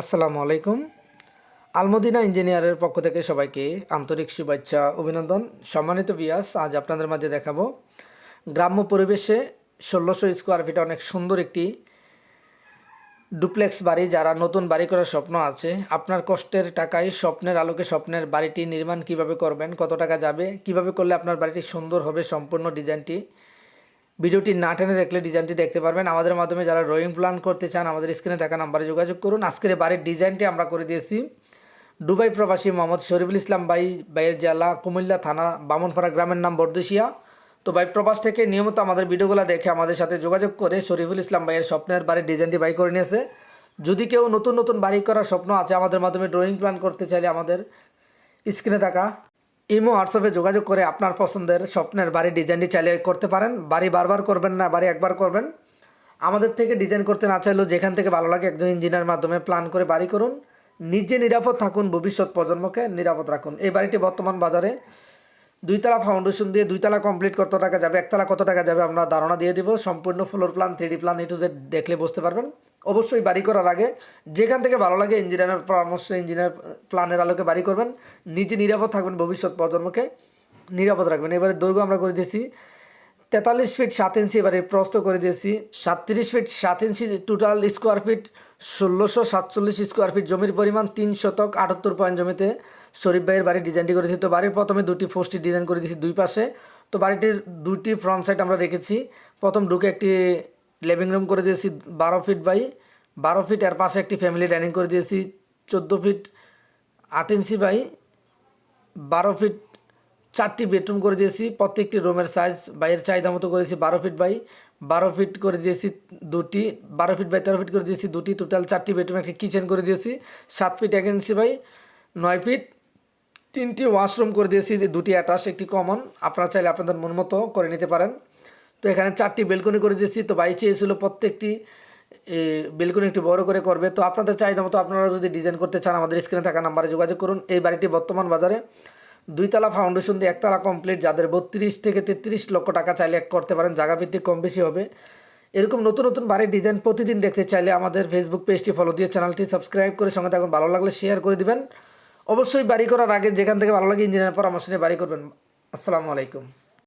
আসসালামু আলাইকুম। আলমদিনা ইঞ্জিনিয়ারের পক্ষ থেকে সবাইকে আন্তরিক শুভেচ্ছা, অভিনন্দন। সম্মানিত বিয়াস আজ আপনাদের মাঝে দেখাবো গ্রাম্য পরিবেশে ষোলোশো স্কোয়ার ফিট অনেক সুন্দর একটি ডুপ্লেক্স বাড়ি, যারা নতুন বাড়ি করার স্বপ্ন আছে। আপনার কষ্টের টাকায় স্বপ্নের আলোকে স্বপ্নের বাড়িটি নির্মাণ কীভাবে করবেন, কত টাকা যাবে, কীভাবে করলে আপনার বাড়িটি সুন্দর হবে, সম্পূর্ণ ডিজাইনটি ভিডিওটি না টেনে দেখলে ডিজাইনটি দেখতে পারবেন। আমাদের মাধ্যমে যারা ড্রয়িং প্ল্যান করতে চান, আমাদের স্ক্রিনে থাকা নাম্বারে যোগাযোগ করুন। আজকের বাড়ির ডিজাইনটি আমরা করে দিয়েছি। দুবাই প্রবাসী মোহাম্মদ শরীফুল ইসলাম বাই বাইয়ের জেলা, কুমিল্লা থানা, বামনপাড়া গ্রামের নাম বর্দেশিয়া। তো বাই প্রবাস থেকে নিয়মিত আমাদের ভিডিওগুলো দেখে আমাদের সাথে যোগাযোগ করে শরীফুল ইসলাম ভাইয়ের স্বপ্নের বাড়ির ডিজাইনটি বাই করে নিয়েছে। যদি কেউ নতুন নতুন বাড়ি করার স্বপ্ন আছে, আমাদের মাধ্যমে ড্রয়িং প্ল্যান করতে চাইলে আমাদের স্ক্রিনে থাকা ইমো, হোয়াটসঅ্যাপে যোগাযোগ করে আপনার পছন্দের স্বপ্নের বাড়ি ডিজাইনটি চালিয়ে করতে পারেন। বাড়ি বারবার করবেন না, বাড়ি একবার করবেন। আমাদের থেকে ডিজাইন করতে না চাইলেও যেখান থেকে ভালো লাগে একজন ইঞ্জিনিয়ার মাধ্যমে প্ল্যান করে বাড়ি করুন। নিজে নিরাপদ থাকুন ভবিষ্যৎ প্রজন্মকে নিরাপদ রাখুন। এই বাড়িটি বর্তমান বাজারে দুইতলা ফাউন্ডেশন দিয়ে দুইতলা কমপ্লিট কত টাকা যাবে, একতলা কত টাকা যাবে আমরা ধারণা দিয়ে দিব। সম্পূর্ণ floor plan three plan A to Z দেখলে বুঝতে পারবেন। অবশ্যই বাড়ি করার আগে যেখান থেকে ভালো লাগে ইঞ্জিনিয়ারের পরামর্শ ইঞ্জিনিয়ার প্ল্যানের আলোকে বাড়ি করবেন। নিজে নিরাপদ থাকবেন ভবিষ্যৎ প্রজন্মকে। নিরাপদ রাখবেন। এবারে দৈর্ঘ্য আমরা করে দিয়েছি তেতাল্লিশ ফিট সাত ইঞ্চি এবারে প্রস্ত করে দিয়েছি সাতত্রিশ ফিট সাত ইঞ্চি টোটাল স্কোয়ার ফিট ষোলোশো সাতচল্লিশ স্কোয়ার ফিট জমির পরিমাণ তিন শতক আটাত্তর পয়েন্ট জমিতে। শরীফ ভাইয়ের বাড়ির ডিজাইনটি করে দিয়েছি তো বাড়ির প্রথমে দুটি ফোস্টি ডিজাইন করে দিয়েছি দুই পাশে। তো বাড়িটির দুটি ফ্রন্ট সাইড আমরা রেখেছি। প্রথম ঢুকে একটি লিভিং রুম করে দিয়েছি বারো ফিট বাই বারো ফিট এর পাশে একটি ফ্যামিলি ডাইনিং করে দিয়েছি চোদ্দ ফিট আট ইঞ্চি বাই বারো ফিট চারটি বেডরুম করে দিয়েছি। প্রত্যেকটি রুমের সাইজ বাইয়ের চাহিদা মতো করেছি বারো ফিট বাই বারো ফিট করে দিয়েছি দুটি, বারো ফিট বাই তেরো ফিট করে দিয়েছি দুটি। টোটাল চারটি বেডরুম একটি কিচেন করে দিয়েছি। সাত ফিট এক ইঞ্চি বাই নয় ফিট তিনটি ওয়াশরুম করে দিয়েছি দুটি অ্যাটাচ, একটি কমন। আপনারা চাইলে আপনাদের মন মতো করে নিতে পারেন। তো এখানে চারটি বেলকনি করে দিয়েছি, তো বাই চেয়েছিল প্রত্যেকটি বেলকনি একটু বড় করে করবে। তো আপনাদের চাহিদা মতো আপনারা যদি ডিজাইন করতে চান, আমাদের স্ক্রিনে থাকা নাম্বারে যোগাযোগ করুন। এই বাড়িটি বর্তমান বাজারে দুইতলা ফাউন্ডেশন দিয়ে একতলা কমপ্লিট, যাদের বত্রিশ থেকে তেত্রিশ লক্ষ টাকা চাইলে এক করতে পারেন, জায়গা ভিত্তিক কম বেশি হবে। এরকম নতুন নতুন বাড়ির ডিজাইন প্রতিদিন দেখতে চাইলে আমাদের ফেসবুক পেজটি ফলো দিয়ে চ্যানেলটি সাবস্ক্রাইব করে সঙ্গে থাকুন। ভালো লাগলে শেয়ার করে দিবেন। অবশ্যই বাড়ি করার আগে যেখান থেকে ভালো লাগে ইঞ্জিনিয়ার পরামর্শ নিয়ে বাড়ি করবেন। আসসালামু আলাইকুম।